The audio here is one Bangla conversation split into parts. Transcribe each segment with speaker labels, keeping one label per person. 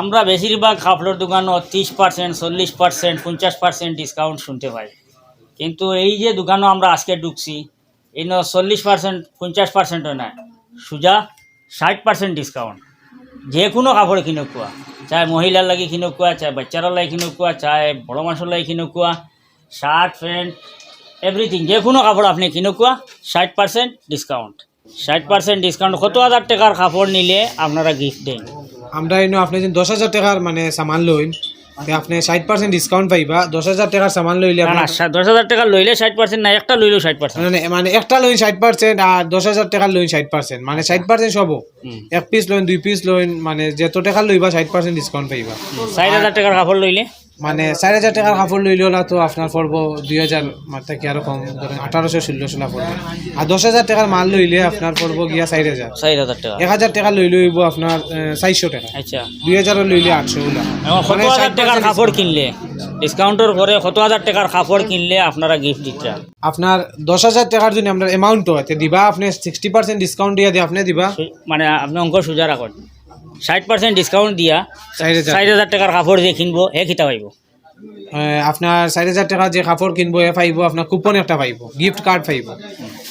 Speaker 1: আমরা বেশিরভাগ কাপড়ের দোকানও ত্রিশ পার্সেন্ট চল্লিশ পার্সেন্ট পঞ্চাশ পার্সেন্ট ডিসকাউন্ট শুনতে পাই। কিন্তু এই যে দোকানও আমরা আজকে ঢুকছি, এই চল্লিশ পার্সেন্ট পঞ্চাশ পার্সেন্টও নাই। সোজা, ষাট পার্সেন্ট ডিসকাউন্ট যে কোনো কাপড় কিনুকুয়া চাই মহিলার লাগি কিনুকুয়া চাই বাচ্চার লাগি কিনুকুয়া চাই বড় মানুষের লাগি কিনুকুয়া শার্ট, প্যান্ট এভরিথিং যে কোনো কাপড় আপনি কিনুকুয়া ষাট পার্সেন্ট ডিসকাউন্ট ষাট পার্সেন্ট ডিসকাউন্ট কত হাজার টাকার কাপড় নিলে আপনারা গিফট দেন?
Speaker 2: আমরা এনে আপনি যদি দশ হাজার টাকার মানে সামান লইন আপনি ষাট পার্সেন্ট ডিসকাউন্ট পাইবা দশ হাজার টাকার সামান লইলে
Speaker 1: দশ হাজার টাকা লইলে ষাট পার্সেন্ট না একটা লইলেও ষাট পার্সেন্ট
Speaker 2: মানে মানে একটা লইন ষাট পার্সেন্ট আর দশ হাজার টাকার লইন ষাট পার্সেন্ট মানে ষাট পার্সেন্ট সব। এক পিস লইন দুই পিস লইন মানে যত টাকা লইবা ষাট পার্সেন্ট ডিসকাউন্ট পাইবা।
Speaker 1: ষাট হাজার টাকার কাপড় লইলে?
Speaker 2: মানে চার হাজার টাকার কাপড় লইলে না তো আপনার পড়ব দুই হাজার মাত্রা কি আরও কম ধরেন আঠারোশো ষোলোশো না পড়বে। আর দশ হাজার টাকার মাল লইলে আপনার পড়ব গিয়া চার হাজার।
Speaker 1: ষাট হাজার টাকা।
Speaker 2: এক হাজার টাকা লই লইব আপনার চারশো টাকা।
Speaker 1: আচ্ছা।
Speaker 2: দুই হাজারও লইলে আটশো
Speaker 1: হাজার
Speaker 2: 60%
Speaker 1: টাকার কাপড় কিনলে ডিসকাউন্টের পরে কত হাজার টাকার কাপড় কিনলে আপনারা গিফট দিতে
Speaker 2: আপনার দশ হাজার টাকার যদি আমরা অ্যামাউন্ট হয় দিবা আপনি সিক্সটি পার্সেন্ট ডিসকাউন্ট দিয়ে দিয়ে আপনি দিবা।
Speaker 1: মানে আপনি অঙ্ক সোজা রাখুন ষাট পার্সেন্ট ডিসকাউন্ট দিয়া
Speaker 2: চার
Speaker 1: ষাট হাজার টাকার কাপড় যে কিনবো হে খিতা পাইব?
Speaker 2: আপনার চার হাজার টাকা যে কাপড় কিনবো এ পাইব আপনার কুপন একটা পাইব গিফট কার্ড পাইব।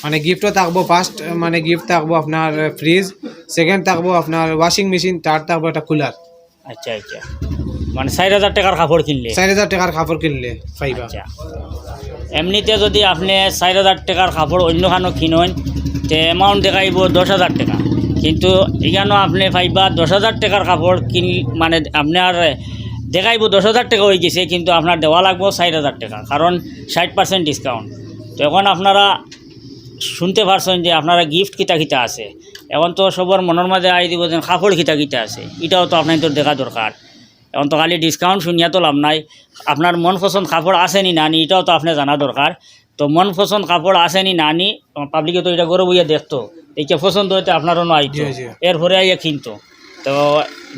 Speaker 2: মানে গিফটও থাকব ফার্স্ট মানে গিফট থাকব আপনার ফ্রিজ সেকেন্ড থাকব আপনার ওয়াশিং মেশিন থার্ড থাকব একটা কুলার
Speaker 1: আচ্ছা আচ্ছা। মানে ষাট হাজার টাকার কাপড় কিনলে?
Speaker 2: চার হাজার টাকার কাপড় কিনলে পাইবা।
Speaker 1: আচ্ছা। এমনিতে যদি আপনি চার হাজার টাকার কাপড় অন্যখানো কিনেন তে অ্যামাউন্ট দেখাইব দশ হাজার টাকা। কিন্তু এখানেও আপনি পাইবা দশ হাজার টাকার কাপড় কিন মানে আপনার দেখাইব দশ হাজার টাকা হয়ে গেছে, কিন্তু আপনার দেওয়া লাগবো ষাট হাজার টাকা, কারণ ষাট পার্সেন্ট ডিসকাউন্ট তো এখন আপনারা শুনতে পারছেন যে আপনারা গিফট কিতা কিতা আছে। এখন তো সবার মনের মাঝে আই দিব যে কাপড় কিতা কিতা আছে, এটাও তো আপনার তো দেখা দরকার। এখন তো খালি ডিসকাউন্ট শুনিয়া তো লাভ নাই। আপনার মন পছন্দ কাপড় আছে নি নানি, এটাও তো আপনি জানা দরকার। তো মন পছন্দ কাপড় আছে নি নানি পাবলিকে তো এটা গরু বইয়া দেখতো। এইটা পছন্দ হইতে আপনারও
Speaker 2: জি।
Speaker 1: এরপরে আইয়া কিনতো। তো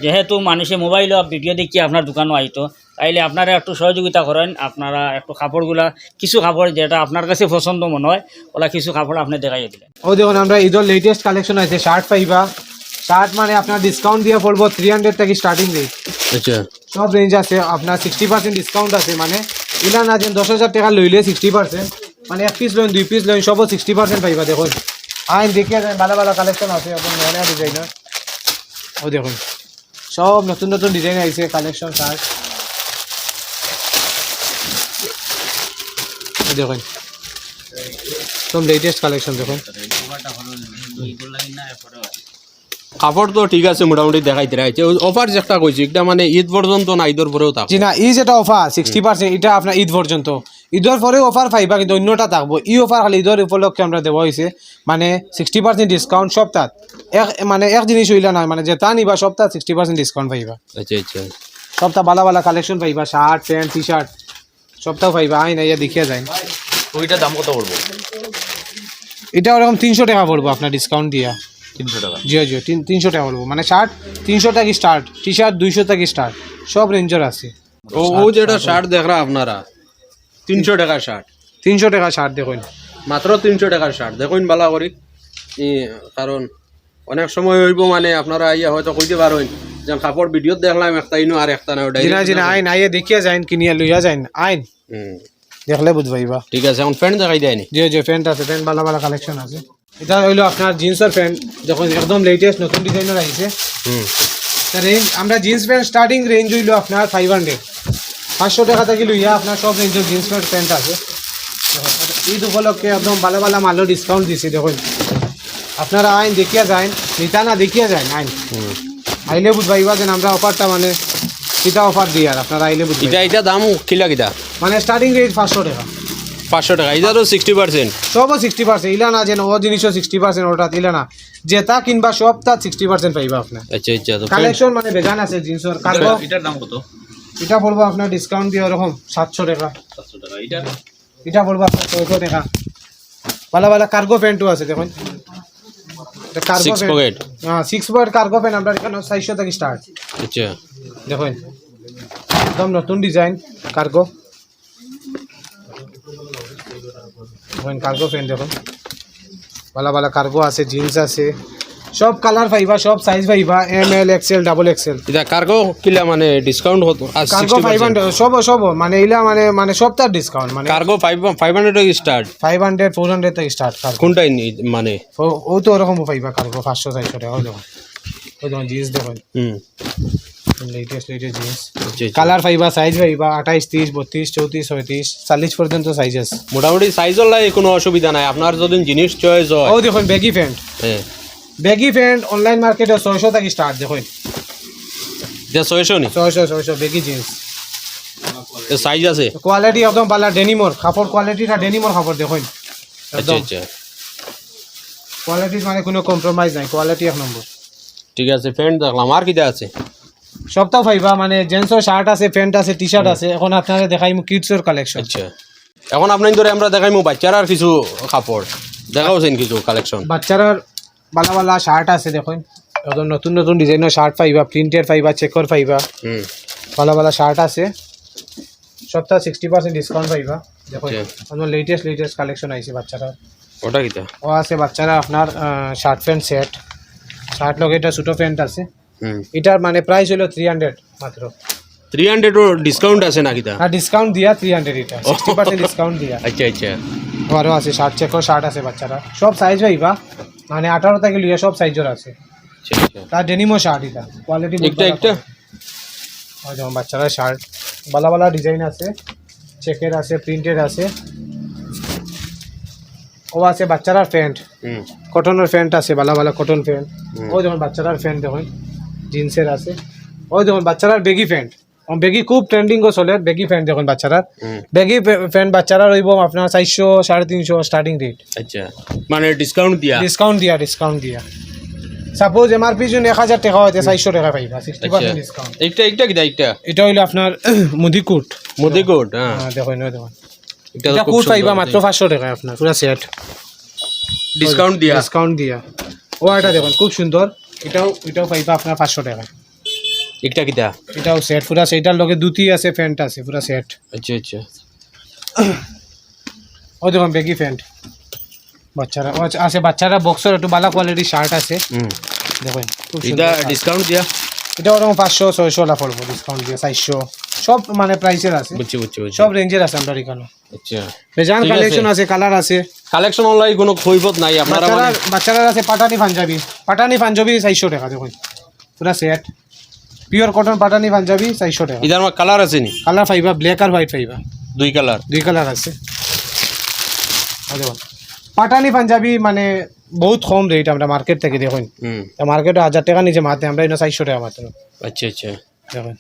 Speaker 1: যেহেতু মানুষে মোবাইল ভিডিও দেখি আপনার দোকানও আইতো তাইলে আপনারা একটু সহযোগিতা করেন আপনারা একটু কাপড়গুলা কিছু কাপড় যেটা আপনার কাছে পছন্দ মনে হয় ওলা কিছু কাপড় আপনি দেখাইয়ে দিলেন।
Speaker 2: ও দেখুন আমরা ঈদের লেটেস্ট কালেকশন আছে শার্ট পাইবা। শার্ট মানে আপনার ডিসকাউন্ট দিয়ে পড়ব থ্রি হান্ড্রেড থেকে স্টার্টিং রেট
Speaker 3: আচ্ছা।
Speaker 2: সব রেঞ্জ আছে আপনার সিক্সটি পার্সেন্ট ডিসকাউন্ট আছে মানে ইলা না যেন দশ হাজার টাকা লইলে সিক্সটি পার্সেন্ট মানে এক পিস লইন দুই পিস লইন সবও সিক্সটি পার্সেন্ট পাইবা দেখুন। আইন দেখিয়া যায় ভালো ভালো কালেকশন আছে এখন নয়া নয়া ডিজাইনার ও দেখুন। সব নতুন নতুন ডিজাইন আইছে কালেকশন শার্ট ও দেখুন। সব লেটেস্ট কালেকশন দেখুন।
Speaker 3: কাপড় তো ঠিক আছে মোটামুটি দেখাইতে রাখছে অফার যেটা কইছি এটা মানে ঈদ পর্যন্ত না ঈদের পরেও থাকবে।
Speaker 2: জি না ই যেটা অফার সিক্সটি পার্সেন্ট এটা আপনার ঈদ পর্যন্ত। ঈদের পরে অফার পাইবা কিন্তু অন্যটা থাকব। ই অফার খালি ঈদের উপলক্ষে আমরা দেওয়া হয়েছে মানে সিক্সটি পার্সেন্ট ডিসকাউন্ট সপ্তাহ এক মানে এক জিনিস হইলা নয় মানে যেটা নিবা সপ্তাহ সিক্সটি পার্সেন্ট ডিসকাউন্ট পাইবা।
Speaker 3: আচ্ছা আচ্ছা।
Speaker 2: সপ্তাহ ভালো ভালো কালেকশন পাইবা শার্ট প্যান্ট টি শার্ট সপ্তাহ পাইবা আই না ইয়া দেখিয়া যায়
Speaker 4: ওইটার দাম কত পড়ব?
Speaker 2: এটা ওরকম তিনশো টাকা পড়ব আপনার ডিসকাউন্ট দিয়া।
Speaker 4: তিনশো টাকা।
Speaker 2: জিও জিও তিন তিনশো টাকা পড়ব। মানে শার্ট তিনশো টাকা স্টার্ট টি শার্ট দুইশো টাকা স্টার্ট সব রেঞ্জের আছে।
Speaker 3: ও ও যেটা শার্ট দেখরা আপনারা। তিনশো টাকার শার্ট।
Speaker 2: তিনশো টাকা শার্ট দেখুন।
Speaker 3: মাত্র তিনশো টাকার শার্ট। দেখুন বালা করি। কারণ অনেক সময় হইব মানে আপনারা ইয়া হয়তো কইতে পারেন যে কাপড় ভিডিওত দেখলাম একটা ইনো আর একটা না
Speaker 2: জিনা জিনা আইন আইয়ে দেখিয়া যাইন কিনিয়া লইয়া যাইন আইন। দেখলে বুঝবাইবা।
Speaker 3: ঠিক আছে এখন প্যান্ট দেখাই দেয়নি
Speaker 2: যে যে প্যান্ট আছে প্যান্ট ভালো ভালো কালেকশন আছে। এটা হইল আপনার জিন্সের প্যান্ট যখন একদম লেটেস্ট নতুন ডিজাইনের আইছে।
Speaker 3: হুম।
Speaker 2: আমরা জিন্স প্যান্ট স্টার্টিং রেঞ্জ হইল আপনার ফাইভ হান্ড্রেড পাঁচশো টাকা থেকে লইয়া আপনার সব রেঞ্জের জিন্স প্যান্ট প্যান্ট আছে। ঈদ উপলক্ষে একদম ভালো ভালো মালো ডিসকাউন্ট দিছি দেখুন। আপনারা আইন দেখিয়া যাইন নিতা না দেখিয়া যাইন আইন। আইলে বুঝবাইবা যে আমরা অফারটা মানে কিটা অফার দিই আর আপনারা আইলে বুঝবাইবা
Speaker 3: এটা এটা দাম কিলা কিটা
Speaker 2: মানে স্টার্টিং রেট পাঁচশো টাকা।
Speaker 3: পাঁচশো টাকা এটারও সিক্সটি পার্সেন্ট
Speaker 2: সবও সিক্সটি পার্সেন্ট ইলা না যেন ও জিনিসও সিক্সটি পার্সেন্ট ওটা ইলা না। যে যেটা কিনবা সব তার সিক্সটি পার্সেন্ট পাইবা আপনার।
Speaker 3: আচ্ছা আচ্ছা
Speaker 2: কালেকশন মানে বেজান আছে জিন্সের কার্গো
Speaker 4: এটার দাম কত?
Speaker 2: এটা পড়ব আপনার ডিসকাউন্ট দিয়ে ওরকম সাতশো টাকা।
Speaker 4: সাতশো টাকা এটা?
Speaker 2: এটা পড়ব আপনার ছয়শো টাকা। ভালো ভালো কার্গো প্যান্টও আছে দেখুন। কার্গো হ্যাঁ সিক্স পয়েন্ট কার্গো প্যান্ট আপনার এখানে চারশো থেকে স্টার্ট
Speaker 3: আচ্ছা।
Speaker 2: দেখুন একদম নতুন ডিজাইন কার্গো দেখুন কার্গো প্যান্ট দেখুন। ভালো ভালো কার্গো আছে জিন্স আছে। সব কালার পাইবা সব সাইজ পাইবা M L XL double XL
Speaker 3: এটা কার্গো কিলা মানে ডিসকাউন্ট হতো
Speaker 2: কার্গো ফাইভ হান্ড্রেড সব সব মানে এইলা মানে মানে সব তার ডিসকাউন্ট মানে
Speaker 3: cargo five five hundred start
Speaker 2: five hundred four hundred থেকে স্টার্ট কার্গো
Speaker 3: কোনটা মানে?
Speaker 2: ও- তো ওরকম পাইবা কার্গো পাঁচশো চারশো টাকা ওই দেখুন ওই দেখুন জিন্স দেখুন
Speaker 3: হুম।
Speaker 2: Latest latest jeans. কালার পাইবা সাইজ পাইবা আঠাইশ তিরিশ বত্রিশ চৌত্রিশ ছয়ত্রিশ চাল্লিশ পর্যন্ত সাইজ আছে
Speaker 3: মোটামুটি সাইজের লাই কোনো অসুবিধা নাই। আপনার যদি জিনিস চয়েস হয়
Speaker 2: ও দেখুন ব্যাগি প্যান্ট
Speaker 3: হ্যাঁ।
Speaker 2: ব্যাগি প্যান্ট অনলাইন মার্কেটে ছয়শো থেকে স্টার্ট দেখুন।
Speaker 3: যে ছয়শো নি?
Speaker 2: ছয়শো ছয়শো ব্যাগি জিন্স
Speaker 3: সাইজ আছে?
Speaker 2: কোয়ালিটি একদম পালা ডেনিমোর কাপড় কোয়ালিটিটা ডেনিমোর কাপড় দেখুন।
Speaker 3: আচ্ছা
Speaker 2: একদম।
Speaker 3: আচ্ছা।
Speaker 2: কোয়ালিটির মানে কোনো কম্প্রোমাইজ নাই কোয়ালিটি এক নম্বর।
Speaker 3: ঠিক আছে প্যান্ট দেখলাম। আর কিটা আছে?
Speaker 2: মানে জেন্টসের শার্ট আছে প্যান্ট আছে টি শার্ট আছে এখন আপনারা দেখাই কিডসের কালেকশন
Speaker 3: আচ্ছা। এখন আপনার ধরে আমরা দেখাইমু বাচ্চার কিছু কাপড়। দেখাওছেন কিছু কালেকশন
Speaker 2: বাচ্চারা বালা বালা শার্ট আছে দেখুন। একদম নতুন নতুন ডিজাইনের শার্ট পাইবা প্রিন্টের পাইবা চেকর পাইবা। ভালো ভালো শার্ট আছে। সপ্তাহ সিক্সটি পার্সেন্ট ডিসকাউন্ট পাইবা। দেখুন
Speaker 3: আচ্ছা।
Speaker 2: একদম লেটেস্ট লেটেস্ট কালেকশন আইছে বাচ্চারা
Speaker 3: ওটা কিটা?
Speaker 2: ও আছে বাচ্চারা আপনার শার্ট প্যান্ট সেট শার্ট লগে এটা ছোটো প্যান্ট আছে। এটার মানে প্রাইস হলো থ্রি হান্ড্রেড মাত্র।
Speaker 3: থ্রি হান্ড্রেডও ডিসকাউন্ট আছে না কিটা?
Speaker 2: আর ডিসকাউন্ট দিয়া থ্রি হান্ড্রেড এটা। সিক্সটি পার্সেন্ট ডিসকাউন্ট দিয়া।
Speaker 3: আচ্ছা আচ্ছা।
Speaker 2: আরও আছে শার্ট চেকর শার্ট আছে বাচ্চারা। সব সাইজ পাইবা। মানে আঠারো থেকে লিয়ে সব সাইজের আছে।
Speaker 3: আচ্ছা আচ্ছা।
Speaker 2: তার ডেনিমো শার্ট এটা। কোয়ালিটি
Speaker 3: একটা একটা?
Speaker 2: যেমন বাচ্চারা শার্ট বালা বালা ডিজাইন আছে। চেকের আছে প্রিন্টেড আছে। ও আছে বাচ্চারার প্যান্ট।
Speaker 3: হুম।
Speaker 2: কটনের প্যান্ট আছে বালা বালা কটন প্যান্ট। ও যেমন বাচ্চারার প্যান্ট দেখুন জিন্সের আছে। ও দেখুন বাচ্চারার বেগি প্যান্ট বেগি খুব ট্রেন্ডিং চলে বেগি প্যান্ট দেখুন বাচ্চারার
Speaker 3: হুম।
Speaker 2: বেগি প্যান্ট বাচ্চারা রইব আপনার চারশো সাড়ে তিনশো স্টার্টিং রেট
Speaker 3: আচ্ছা। মানে ডিসকাউন্ট দিয়া?
Speaker 2: ডিসকাউন্ট দিয়া ডিসকাউন্ট দিয়া। সাপোজ এম আর পি জন্য এক হাজার টাকা হয়তো চারশো টাকা পাইবা সিক্সটি পার্সেন্ট ডিসকাউন্ট
Speaker 3: একটা একটা কিটা একটা
Speaker 2: এটা হইল আপনার মুদিকুট।
Speaker 3: মোদি কোট হ্যাঁ
Speaker 2: হ্যাঁ দেখুন। দেখুন
Speaker 3: এটা
Speaker 2: এটা কুট পাইবা মাত্র পাঁচশো টাকা আপনার পুরো সেট
Speaker 3: ডিসকাউন্ট দিয়া?
Speaker 2: ডিসকাউন্ট দিয়া। ও এটা দেখুন খুব সুন্দর এটাও এটাও পাইবা আপনার পাঁচশো টাকা
Speaker 3: একটা কিটা
Speaker 2: এটাও সেট পুরা সেটার লগে দুটি আছে প্যান্ট আছে পুরা সেট
Speaker 3: আচ্ছা আচ্ছা।
Speaker 2: ও দেখুন বেগি প্যান্ট বাচ্চারা আচ্ছা, আছে বাচ্চারা বক্সের একটু ভালো কোয়ালিটির শার্ট আছে।
Speaker 3: হুম।
Speaker 2: দেখুন
Speaker 3: এটা ডিসকাউন্ট দিয়া?
Speaker 2: এটা ওরকম পাঁচশো ছয়শো লা পড়ব ডিসকাউন্ট দিয়ে চারশো। সব মানে প্রাইসের আছে।
Speaker 3: বুঝছি বুঝছি
Speaker 2: সব রেঞ্জের আছে আমরা এখানে।
Speaker 3: আচ্ছা।
Speaker 2: বেজান। কালেকশন আছে। কালার আছে
Speaker 3: কালেকশন অনলাইন কোনো খৈবত নাই আপনারা মানে
Speaker 2: বাচ্চারা আছে পাটানি পাঞ্জাবি। পাটানি পাঞ্জাবি চারশো টাকা দেখুন। পুরা set pure cotton Pathani Punjabi চারশো টাকা।
Speaker 3: আমার কালার আছে নি?
Speaker 2: কালার ফাইবা ব্ল্যাক আর হোয়াইট ফাইবা
Speaker 3: দুই কালার
Speaker 2: দুই কালার আছে। পাটানি পাঞ্জাবি মানে বহুত কম রেট আমরা মার্কেট থেকে দেখুন। মার্কেটে হাজার টাকা নিচে মাতে আমরা চারশো টাকা মাত্র
Speaker 3: আচ্ছা আচ্ছা।
Speaker 2: দেখুন।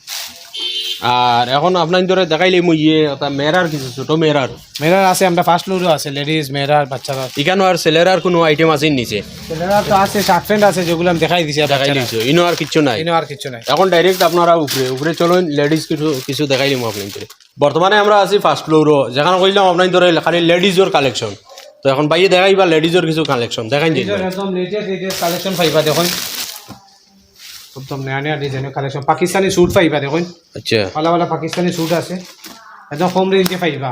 Speaker 3: আর এখন আপনার ধরে দেখাইলে মুই ইয়ে ওটা মেরার কিছু ছোট মেরার
Speaker 2: মেয়েরার আছে আমরা ফার্স্ট ফ্লোরও আছে লেডিস মেয়েরার বাচ্চারা
Speaker 3: এখানে আর ছেলেরার কোনো আইটেম আছে নিচে?
Speaker 2: ছেলেরা তো আছে শার্ট আছে যেগুলো আমি দেখাই দিছি
Speaker 3: দেখাই দিছো ইনো আর কিছু নাই?
Speaker 2: এনে আর কিছু নাই।
Speaker 3: এখন ডাইরেক্ট আপনারা উপরে উপরে চলুন লেডিস কিছু কিছু দেখাই দিম আপনার ধরে বর্তমানে আমরা আছি ফার্স্ট ফ্লোরও যেখানে কইলাম আপনার ধরে খালি লেডিজর কালেকশন তো এখন বাইরে দেখাইবা লেডিজর কিছু কালেকশন দেখাই
Speaker 2: ডিজাইন একদম লেটেস্ট লেটেস্ট কালেকশন পাইবা দেখুন। একদম নয়া নয়া ডিজাইনের কালেকশন পাকিস্তানি স্যুট পাইবা দেখুন।
Speaker 3: আচ্ছা।
Speaker 2: ভালো ভালো পাকিস্তানি স্যুট আছে। একদম কম রেঞ্জে পাইবা।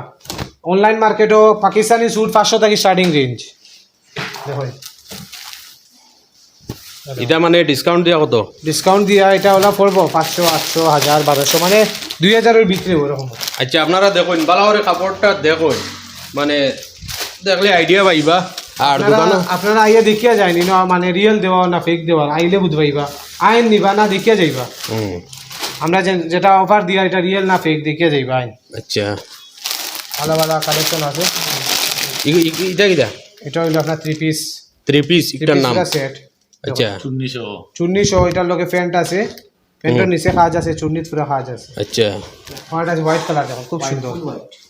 Speaker 2: অনলাইন মার্কেটও পাকিস্তানি স্যুট পাঁচশো থেকে স্টার্টিং রেঞ্জ দেখুন।
Speaker 3: এটা মানে ডিসকাউন্ট দিয়া কত?
Speaker 2: ডিসকাউন্ট দিয়া এটা ওলা পড়ব পাঁচশো আটশো হাজার বারোশো মানে দুই হাজারের বিক্রি ওরকম
Speaker 3: আচ্ছা আপনারা দেখুন ভালো করে কাপড়টা দেখুন। মানে দেখলে আইডিয়া পাইবা। আর
Speaker 2: আপনারা আইয়া দেখিয়া যায়নি না মানে রিয়েল দেওয়া না ফেক দেওয়া আইলে বুঝবাইবা। আইন নিবা না দেখিয়া যাইবা। আমরা যেটা অফার দিয়া এটা রিয়েল না ফেক দেখিয়া যাইবা আইন।
Speaker 3: আচ্ছা।
Speaker 2: ভালো ভালো কালেকশন আছে।
Speaker 3: এটা কিটা?
Speaker 2: এটা হইল আপনার থ্রি পিস
Speaker 3: থ্রি পিস এটার নাম।
Speaker 2: সেট
Speaker 3: আচ্ছা।
Speaker 4: চুন্নিশো
Speaker 2: চুন্নি সহ এটার লগে প্যান্ট আছে। প্যান্টের নিচে কাজ আছে চুন্নিত পুরো কাজ আছে।
Speaker 3: আচ্ছা।
Speaker 2: আমার আছে হোয়াইট কালার দেখো খুব সুন্দর।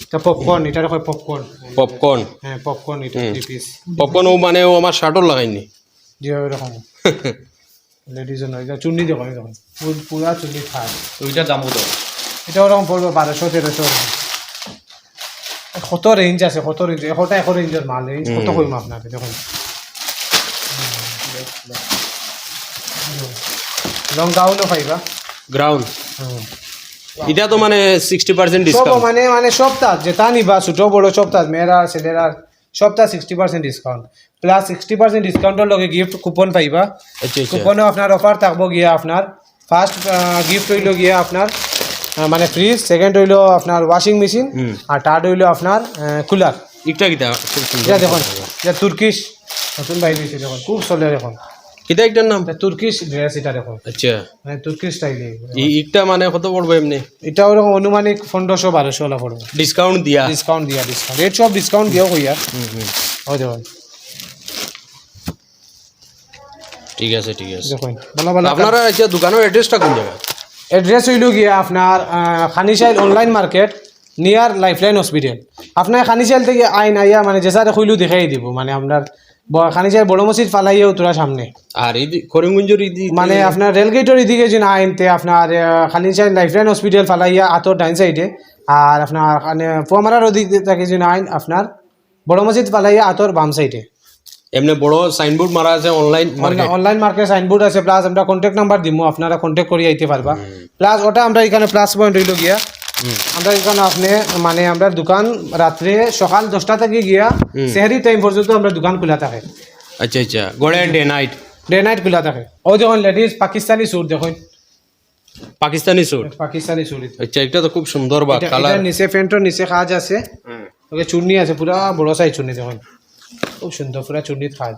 Speaker 2: এটা পপকর্ন এটা দেখো পপকর্ন
Speaker 3: পপকর্ন
Speaker 2: হ্যাঁ পপকর্ন এটা থ্রি পিস
Speaker 3: পপকর্ন ও মানে ও আমার শার্টও লাগাইনি।
Speaker 2: যেভাবে এরকম লেডিজও নয় এটা চুন্নি এই দেখো। পুরা চুন্নি খায়
Speaker 4: ওইটার দাম কত
Speaker 2: এটা ওরকম পড়বে বারোশো তেরোশো। কত রেঞ্জ আছে কত রেঞ্জ এশটা এশ রেঞ্জের মাল? রেঞ্জ কত। কইম আপনাকে দেখুন। লং গাউনও পাইবা।
Speaker 3: গ্রাউন্ড এটা তো মানে সিক্সটি পার্সেন্ট
Speaker 2: সব
Speaker 3: ডিসকাউন্ট
Speaker 2: মানে মানে সব তাজ যেটা নিবা ছোট বড় সব তাজ মেয়েরা ছেলেরা সবটা sixty percent discount plus sixty percent ডিসকাউন্টের লগে গিফট কুপন পাইবা। কুপনে আপনার অফার থাকব গিয়া আপনার ফার্স্ট গিফট হইল গিয়া আপনার মানে ফ্রিজ সেকেন্ড হইল আপনার ওয়াশিং মেশিন। আর থার্ড হইল আপনার কুলার
Speaker 3: ইটা কিটা?
Speaker 2: দেখুন এটা তুর্কিশ নতুন বাইরে হয়েছে দেখুন খুব চলে দেখুন।
Speaker 3: কিটা একটার নাম?
Speaker 2: তুর্কিশ ড্রেস এটা দেখো।
Speaker 3: আচ্ছা।
Speaker 2: মানে তুর্কিশ স্টাইলে
Speaker 3: ইটা মানে কত পড়ব এমনি?
Speaker 2: এটা ওরকম অনুমানিক পনেরোশো বারোশো হলা পড়বে।
Speaker 3: ডিসকাউন্ট দিয়া?
Speaker 2: ডিসকাউন্ট দিয়া ডিসকাউন্ট রেট সব ডিসকাউন্ট দিও কইয়া
Speaker 3: হুম, হুম।
Speaker 2: ওই দেখুন
Speaker 3: ঠিক আছে ঠিক আছে।
Speaker 2: দেখুন ভালো ভালো
Speaker 3: আপনারা আচ্ছা দোকানের অ্যাড্রেসটা কোন জায়গা
Speaker 2: এড্রেস হইল গিয়া আপনার Khanishail online market near Lifeline hospital আপনার খানিশাইল থেকে আইন আইয়া মানে যেসারে খুইলু দেখাই দিব মানে আপনার খানিশাইল বড় মসজিদ ফালাইয়া তোরা সামনে।
Speaker 3: আর ইদি করিমগঞ্জের
Speaker 2: মানে আপনার রেলগেটের এদিকে যে আইন তে আপনার খানিশাইল লাইফলাইন হসপিটাল ফালাইয়া আতর ডাইন সাইডে আর আপনার মানে ফুয়ামারার ওদিকে থেকে যে আইন আপনার বড় মসজিদ ফালাইয়া আতর বাম সাইডে।
Speaker 3: এমনি বড় সাইনবোর্ড মারা আছে অনলাইন
Speaker 2: অনলাইন মার্কেট সাইনবোর্ড আছে প্লাস আমরা কন্ট্যাক্ট নাম্বার দিব আপনারা কন্ট্যাক্ট করে আইতে পারবা। প্লাস ওটা আমরা এখানে প্লাস পয়েন্ট হইল গিয়া আমরা এখানে আপনি মানে আমরা দোকান রাত্রে সকাল দশটা থেকে গিয়া সেহারি টাইম পর্যন্ত আমরা দোকান খোলা থাকে।
Speaker 3: আচ্ছা আচ্ছা। গড়ে ডে নাইট
Speaker 2: ডে নাইট খোলা থাকে। ও দেখুন লেডিস পাকিস্তানি স্যুট দেখুন।
Speaker 3: পাকিস্তানি স্যুট
Speaker 2: পাকিস্তানি স্যুট
Speaker 3: আচ্ছা এটা তো খুব সুন্দর বা কালার
Speaker 2: নিচে প্যান্টর নিচে কাজ আছে। ওকে চুন্নি আছে পুরা বড় সাইজ চুন্নি দেখুন। খুব সুন্দর পুরা চুন্নিত কাজ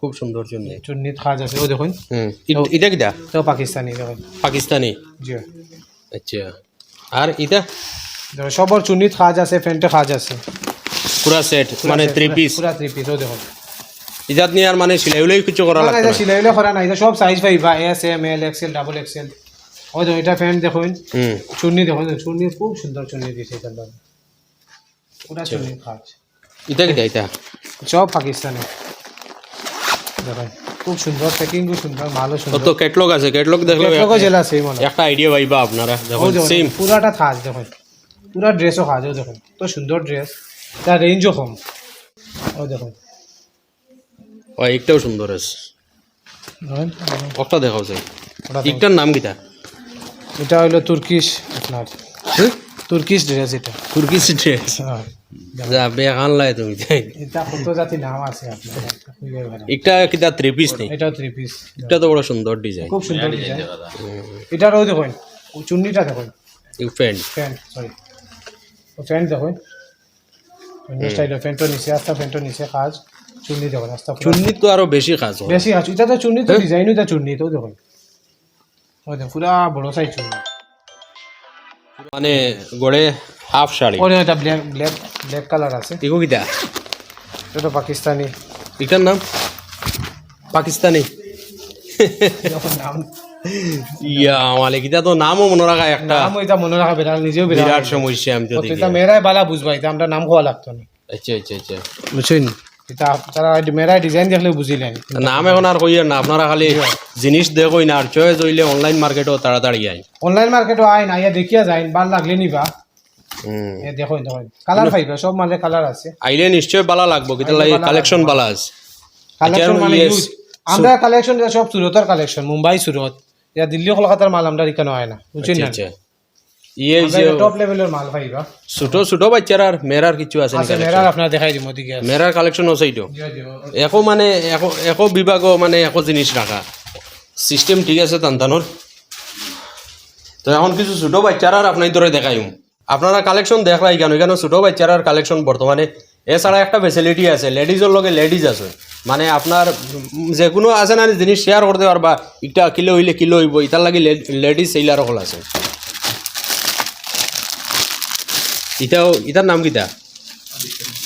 Speaker 3: খুব সুন্দর জন্য
Speaker 2: চুন্নিত কাজ আছে ও দেখুন।
Speaker 3: এটা কিটা?
Speaker 2: তো পাকিস্তানি দেখুন।
Speaker 3: পাকিস্তানি?
Speaker 2: জি।
Speaker 3: আচ্ছা। আর এটা?
Speaker 2: সবর চুন্নিত কাজ আছে প্যান্টে খাজ আছে।
Speaker 3: পুরা সেট মানে থ্রি পিস
Speaker 2: পুরা থ্রি পিস ও দেখুন
Speaker 3: ইজাত নিয়ে আর মানে সিলাই উলাই কিছু করা লাগবে
Speaker 2: এটা
Speaker 3: না।
Speaker 2: সিলাইলে করা নাই এটা সব সাইজ পাইবা S M L XL double XL ওই দেখুন এটা প্যান্ট দেখুন।
Speaker 3: হুম।
Speaker 2: চুন্নি দেখুন চুন্নি খুব সুন্দর চুন্নি দিয়েছে দাম পুরা চুন্নি কাজ
Speaker 3: এটা কিটা এটা?
Speaker 2: সব পাকিস্তানি। দেখুন খুব সুন্দর প্যাকিং খুব সুন্দর
Speaker 3: কত
Speaker 2: সুন্দর।
Speaker 3: ক্যাটলগ আছে? ক্যাটলগ দেখলে
Speaker 2: কেটলগও জেলা সেই মনে
Speaker 3: একটা আইডিয়া পাইবা আপনারা দেখুন সেম
Speaker 2: পুরাটা কাজ দেখুন। পুরা ড্রেসও ও দেখুন তো সুন্দর ড্রেস তার রেঞ্জও কম। ও দেখুন।
Speaker 3: ও একটাও সুন্দর আছে।
Speaker 2: দেখুন,
Speaker 3: দেখাও
Speaker 2: ওটা দেখুন।
Speaker 3: একটার নাম কিটা?
Speaker 2: এটা হইল তুর্কিশ আপনার। তুর্কিশ ড্রেস এটা।
Speaker 3: Turkish dress?
Speaker 2: হ্যাঁ।
Speaker 3: যা তুমি
Speaker 2: এটা কত জাতি নাম আছে আপনার এটা খুঁজে
Speaker 3: কিটা থ্রি পিস নেই?
Speaker 2: এটাও থ্রি পিস
Speaker 3: এটা তো বড় সুন্দর ডিজাইন
Speaker 2: খুব সুন্দর ডিজাইন এটারও দেখুন ও চুন্নিটা দেখুন।
Speaker 3: Friend
Speaker 2: pant. সরি ও প্যান্ট দেখুন। অন্য প্যান্টও নিচে আস্তা প্যান্টও নিচে কাজ। চুন্নি দেখুন আস্তা।
Speaker 3: চুন্নি তো আরও বেশি কাজ হয়।
Speaker 2: বেশি কাজ। এটা তো চুন্নি তো ডিজাইনও এটা চুন্নি তো দেখুন। পুরা বড় সাইজ চুন্নি।
Speaker 3: মানে গড়ে হাফ শাড়ি।
Speaker 2: ওর এটা ব্ল্যাক ব্ল্যাক ব্ল্যাক কালার আছে।
Speaker 3: এগো কিটা
Speaker 2: এটা পাকিস্তানি।
Speaker 3: এটার নাম? পাকিস্তানি। ইয়া মালিক এটা তো নামও মনে রাখা একটা।
Speaker 2: নাম এটা মনে রাখা বেড়াল নিজেও বেড়াল।
Speaker 3: বিরাট সমস্যা আমি তো
Speaker 2: এটা মেয়েরাই বালা বুঝবা এটা আমরা নাম খোয়া লাগতো না।
Speaker 3: আচ্ছা আচ্ছা আচ্ছা।
Speaker 2: বুঝছেন? এটা ডিজাইন দেখলে বুঝিলেন
Speaker 3: নাম এখন আর কইয়ের না আপনারা খালি জিনিস দেখোই না আর চয়েস হইলে অনলাইন মার্কেটও তাড়াতাড়ি আই
Speaker 2: অনলাইন মার্কেটও দেখিয়া যাইন ভালো লাগলে নিবা।
Speaker 3: হুম
Speaker 2: এ দেখুন দেখুন। কালার পাইবা সব মালে কালার আছে।
Speaker 3: আইলে নিশ্চয় বালা লাগবো কিন্তু
Speaker 2: আইলে বালা
Speaker 3: কালেকশন বালা আছে।
Speaker 2: কালেকশন মানে
Speaker 3: yes.
Speaker 2: huge। আমরা কালেকশন সব সুরতের কালেকশন মুম্বাই সুরত ইয়া দিল্লি কলকাতার মাল আমরা এখানে হয় না? বুঝছেন না?
Speaker 3: ইয়ে যে
Speaker 2: টপ লেভেলের মাল পাইবা
Speaker 3: ছোট ছোট বাচ্চার আর মেয়েরার কিছু আছে
Speaker 2: আছে মেরার আপনার দেখাই দিকে
Speaker 3: কালেকশন আছে একো মানে একো একো মানে একো জিনিস রাখা সিস্টেম ঠিক আছে তান্তানোর তো এখন কিছু ছোট বাচ্চারা আর আপনার ধরে দেখাইম আপনারা কালেকশন দেখলাই কেন এখানে ছোট বাচ্চারার কালেকশন বর্তমানে এছাড়া একটা ফেসিলিটি আছে লেডিজের লগে লেডিজ আছে মানে আপনার যে কোনো আছে না জিনিস শেয়ার করতে পারবা একটা কিলো হইলে কিলো হইব ইটার লাগি লেডিজ সেইলার হল আছে ইটাও ইটার নাম কিটা?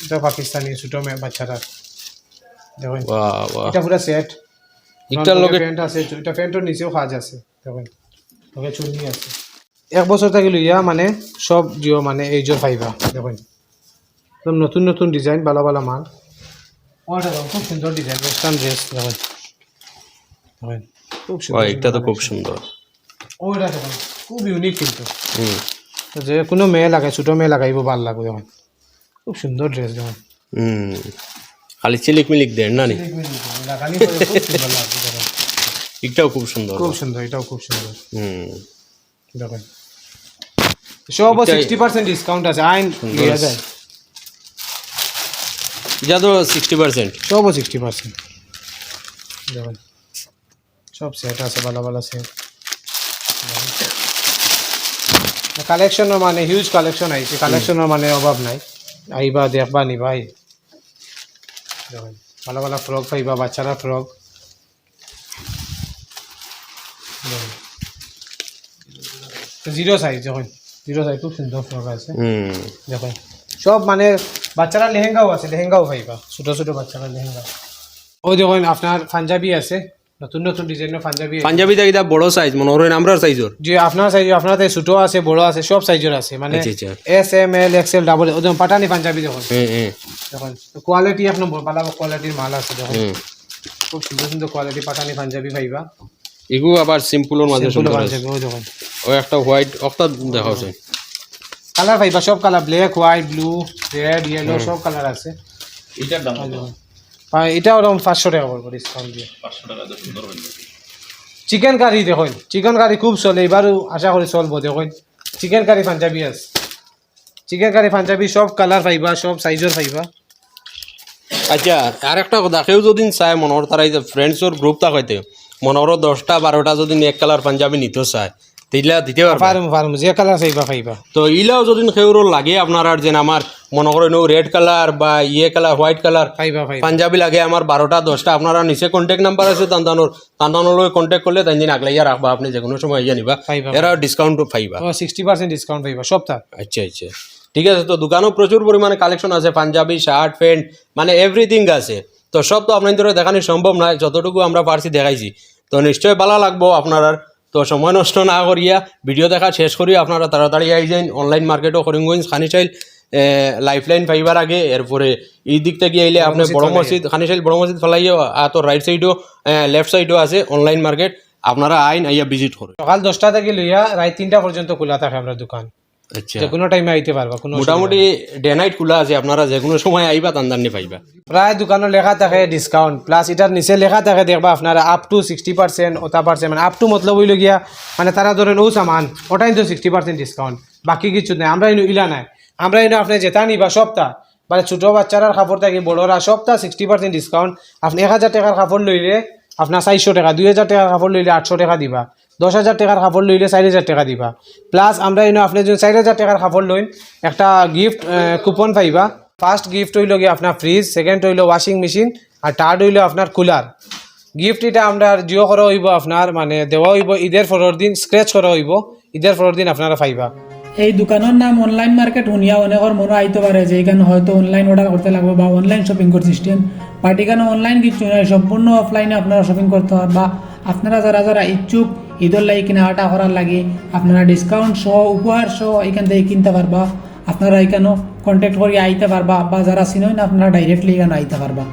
Speaker 2: এটা পাকিস্তানি ছোটো মেয়ে বাচ্চারা দেখুন। এটা পুরো সেট
Speaker 3: ইটার লগে
Speaker 2: প্যান্ট আছে এটা প্যান্টের নিচেও কাজ আছে দেখুন। লগে চুন্নি আছে। এক বছর থেকে লইয়া মানে সব জিও মানে এই জোর পাইবা দেখুন। একদম নতুন নতুন ডিজাইন ভালো ভালো মাল। ওটা দেখুন খুব সুন্দর ডিজাইন ওয়েস্টার্ন ড্রেস দেখুন। দেখুন। খুব সুন্দর
Speaker 3: এটা তো খুব সুন্দর
Speaker 2: ওইটা দেখুন খুব ইউনিক কিন্তু।
Speaker 3: হুম
Speaker 2: যে কোনো মেয়ে লাগাই ছোটো মেয়ে লাগাইব ভালো লাগবে দেখুন খুব সুন্দর ড্রেস
Speaker 3: হুম। খালি চিলিক মিলিক দেন না নি?
Speaker 2: লাগানি খুব সুন্দর
Speaker 3: এটাও খুব সুন্দর।
Speaker 2: খুব সুন্দর এটাও খুব সুন্দর।
Speaker 3: হুম।
Speaker 2: দেখুন। সব সিক্সটি পার্সেন্ট ডিসকাউন্ট আছে আইন লিয়া যায়
Speaker 3: এটা তো সিক্সটি পার্সেন্ট
Speaker 2: সবও সিক্সটি পার্সেন্ট দেখুন। সব সেট আছে ভালো ভালো সেট কালেকশনের মানে হিউজ কালেকশন আইছে কালেকশনের মানে অভাব নাই। আইবা দেখবা নিবা ভালো ভালো ফ্রক পাইবা বাচ্চারা ফ্রক জিরো সাইজ দেখুন। জিরো সাইজ খুব সুন্দর ফ্রক আছে। দেখুন। সব মানে বাচ্চারা লেহেঙ্গাও আছে লেহেঙ্গাও পাইবা। ছোট ছোট বাচ্চারা লেহেঙ্গা। ওই দেখুন আপনার পাঞ্জাবি আছে। নতুন নতুন ডিজাইনের পাঞ্জাবি আছে।
Speaker 3: পাঞ্জাবিটা এটা বড় সাইজ মনে করেন আমরা সাইজর
Speaker 2: যে আপনার সাইজ আপনার তাই ছোট আছে বড় আছে সব সাইজের আছে। মানে। S M L XL double ওদের পাটানি পাঞ্জাবি দেখুন।
Speaker 3: হ্যাঁ হ্যাঁ
Speaker 2: দেখুন কোয়ালিটি এক নম্বর ভালো কোয়ালিটির মাল আছে দেখুন। খুব সুন্দর সুন্দর কোয়ালিটি পাটানি পাঞ্জাবি পাইবা
Speaker 3: এগু আবার সিম্পলের মাঝে সুন্দর আছে।
Speaker 2: পাঞ্জাবি
Speaker 3: ও একটা হোয়াইট একটা দেখা হচ্ছে
Speaker 2: কালার পাইবা সব colour black white blue red yellow সব কালার আছে।
Speaker 4: এটার দাম
Speaker 2: এটা ওরকম পাঁচশো টাকা পড়ব ডিসকাউন্ট দিয়ে।
Speaker 4: পাঁচশো টাকা সুন্দর
Speaker 2: চিকেন কারি দেখুন চিকেন কারি খুব চলে এবারও আশা করি চলবো দেখুন। চিকেন কারি পাঞ্জাবি আছে। চিকেন কারি পাঞ্জাবি সব কালার পাইবা সব সাইজের পাইবা।
Speaker 3: আচ্ছা আর একটা কথা কেউ যদি চায় মনোহর তারা এই যে ফ্রেন্ডসর গ্রুপ থাকাইতে মনোহর দশটা বারোটা যদি এক কালার পাঞ্জাবি নিতে চায় তেইলা দিতে পারবে।
Speaker 2: পারম পারম যে কালার চাইবা পাইবা
Speaker 3: তো ইলাও যদি লাগে আপনার আর যেন আমার মনে করেন রেড কালার বা ইয়ে কালার হোয়াইট কালার
Speaker 2: পাইবা
Speaker 3: পাঞ্জাবি লাগে আমার বারোটা দশটা আপনারা নিচে কন্ট্যাক্ট নাম্বার আছে তান্তানোর তান্তানোর কন্ট্যাক্ট করলে তাই দিন আগলাইয়া রাখবা আপনি যে কোনো সময় ইয়ে নিবা। এরা ডিসকাউন্ট পাইবা।
Speaker 2: সিক্সটি পার্সেন্ট ডিসকাউন্ট পাইবা সপ্তাহ।
Speaker 3: আচ্ছা আচ্ছা। ঠিক আছে তো দোকানেও প্রচুর পরিমাণে কালেকশন আছে পাঞ্জাবি শার্ট প্যান্ট মানে এভরিথিং আছে। তো সব তো আপনাদের দেখানো সম্ভব নয় যতটুকু আমরা পারছি দেখাইছি। তো নিশ্চয় ভালো লাগবো আপনার তো সময় নষ্ট না করিয়া ভিডিও দেখা শেষ করি। আপনারা তাড়াতাড়ি আই যান অনলাইন মার্কেটও করিমগঞ্জ খানিসাইল লাইফলাইন পাইবার আগে। এরপরে এই দিক থেকে আইলে আপনি বড় মসজিদ খানিচাইল বড় মসজিদ ফেলাইও আর তো রাইট সাইডও লেফট সাইডও আছে অনলাইন মার্কেট আপনারা আইন আইয়া ভিজিট করুন।
Speaker 2: সকাল দশটা থেকে লইয়া রাত তিনটা পর্যন্ত খোলা থাকে আমরা দোকান।
Speaker 3: আচ্ছা।
Speaker 2: যে কোনো টাইমে আইতে পারবা কোনো
Speaker 3: মোটামুটি ডে নাইট খোলা আছে আপনারা যে কোনো সময় আইবা তান্দানি পাইবা।
Speaker 2: প্রায় দোকানে লেখা থাকে ডিসকাউন্ট প্লাস এটার নিচে লেখা থাকে দেখবা আপনারা আপ টু সিক্সটি পার্সেন্ট ওটা পার্সেন্ট মানে আপ টু মতলব হইল গিয়া মানে তারা ধরেন ও সামান ওটাই তো সিক্সটি পার্সেন্ট ডিসকাউন্ট বাকি কিছু নাই আমরা ইনু ইলা নাই আমরা ইনু আপনি যেটা নিবা সপ্তাহ মানে ছোটো বাচ্চারার কাপড় থাকি বড়রা সপ্তাহ সিক্সটি পার্সেন্ট ডিসকাউন্ট আপনি এক হাজার টাকার কাপড় লইলে আপনার চারশো টাকা দুই হাজার টাকার কাপড় লইলে আটশো টাকা দিবা দশ হাজার টাকার কাপড় লইলে চারি হাজার টাকা দিবা। প্লাস আমরা ইনু আপনি যদি চারি হাজার টাকার কাপড় লইন, একটা গিফট কুপন পাইবা। ফার্স্ট গিফট হইল গিয়ে আপনার ফ্রিজ সেকেন্ড হইল ওয়াশিং মেশিন আর থার্ড হইল আপনার কুলার গিফট এটা আমরা জিও করা হইব আপনার মানে দেওয়া হইব ঈদের পরের দিন স্ক্রেচ করা হইব, ঈদের পরের দিন আপনারা পাইবা।
Speaker 5: এই দোকানের নাম অনলাইন মার্কেট শুনিয়া অনেকের মনে আইতে পারে যে এখানে হয়তো অনলাইন অর্ডার করতে লাগবে বা অনলাইন শপিং করার সিস্টেম বাট এখানে অনলাইন কিছু নয় সম্পূর্ণ অফলাইনে আপনারা শপিং করতে পারবেন বা আপনারা যারা যারা ইচ্ছুক ঈদের লাগে কেনাকাটা করার লাগে, আপনারা ডিসকাউন্ট সহ, উপহার সহ এখান থেকে কিনতে পারবা। আপনারা এখানেও কন্ট্যাক্ট করে আইতে পারবা বা যারা চিনেন আপনারা ডাইরেক্টলি এখানে আইতে পারবা।